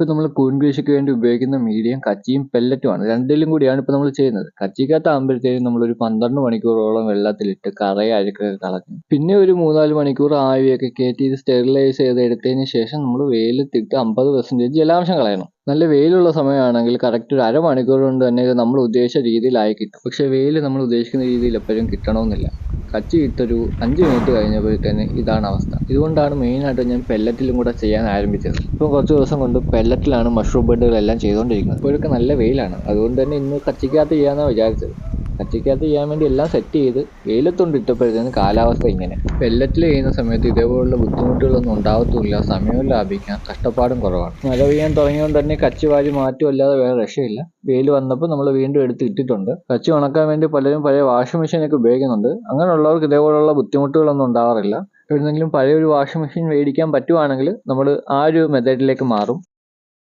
ഇപ്പോൾ നമ്മൾ കൂൺ കൃഷിക്ക് വേണ്ടി ഉപയോഗിക്കുന്ന മീഡിയം കച്ചിയും പെല്ലറ്റുമാണ് രണ്ടിലും കൂടിയാണ് ഇപ്പോൾ നമ്മൾ ചെയ്യുന്നത്. കച്ചിക്കകത്ത് ആകുമ്പോഴത്തേക്കും നമ്മളൊരു പന്ത്രണ്ട് മണിക്കൂറോളം വെള്ളത്തിലിട്ട് കറയെ അഴുക്കൊക്കെ കളഞ്ഞ് പിന്നെ ഒരു മൂന്നാൽ മണിക്കൂർ ആവിയൊക്കെ കയറ്റി ഇത് സ്റ്റെറിലൈസ് ചെയ്ത് എടുത്തതിന് ശേഷം നമ്മൾ വെയിലത്തിട്ട് അമ്പത് പെർസെന്റേജ് ജലാംശം കളയണം. നല്ല വെയിലുള്ള സമയമാണെങ്കിൽ കറക്റ്റ് ഒരു അരമണിക്കൂർ കൊണ്ട് തന്നെ ഇത് നമ്മൾ ഉദ്ദേശിച്ച രീതിയിലായി കിട്ടും. പക്ഷേ വെയിൽ നമ്മൾ ഉദ്ദേശിക്കുന്ന രീതിയിൽ എപ്പോഴും കിട്ടണമെന്നില്ല. കച്ചി ഇട്ടൊരു അഞ്ച് മിനിറ്റ് കഴിഞ്ഞപ്പോഴത്തേന് ഇതാണ് അവസ്ഥ. ഇതുകൊണ്ടാണ് മെയിനായിട്ട് ഞാൻ പെല്ലറ്റിലും കൂടെ ചെയ്യാൻ ആരംഭിച്ചത്. ഇപ്പം കുറച്ച് ദിവസം കൊണ്ട് പെല്ലറ്റിലാണ് മഷ്റൂം ബെഡുകളെല്ലാം ചെയ്തുകൊണ്ടിരിക്കുന്നത് ഇപ്പോഴൊക്കെ നല്ല വെയിലാണ്. അതുകൊണ്ട് തന്നെ ഇന്ന് കച്ചിക്കകത്ത് ചെയ്യാമെന്നാണ് വിചാരിച്ചത്. കച്ചിക്കകത്ത് ചെയ്യാൻ വേണ്ടി എല്ലാം സെറ്റ് ചെയ്ത് വെയിലത്തുകൊണ്ട് ഇട്ടപ്പോഴത്തേന് കാലാവസ്ഥ ഇങ്ങനെ. പെല്ലറ്റിൽ ചെയ്യുന്ന സമയത്ത് ഇതേപോലുള്ള ബുദ്ധിമുട്ടുകളൊന്നും ഉണ്ടാവത്തുമില്ല. സമയവും ലാഭിക്കാം. കഷ്ടപ്പാടും കുറവാണ്. മഴ പെയ്യാൻ തുടങ്ങിയതുകൊണ്ട് തന്നെ കച്ചി വാരി മാറ്റുമല്ലാതെ വേറെ രക്ഷയില്ല. വെയിൽ വന്നപ്പോൾ നമ്മൾ വീണ്ടും എടുത്ത് ഇട്ടിട്ടുണ്ട്. കച്ചി ഉണക്കാൻ വേണ്ടി പലരും പഴയ വാഷിംഗ് മെഷീനൊക്കെ ഉപയോഗിക്കുന്നുണ്ട്. അങ്ങനെയുള്ളവർക്ക് ഇതേപോലുള്ള ബുദ്ധിമുട്ടുകളൊന്നും ഉണ്ടാവാറില്ല. എന്തെങ്കിലും പഴയ ഒരു വാഷിംഗ് മെഷീൻ മേടിക്കാൻ പറ്റുവാണെങ്കിൽ നമ്മൾ ആ ഒരു മെത്തേഡിലേക്ക് മാറും.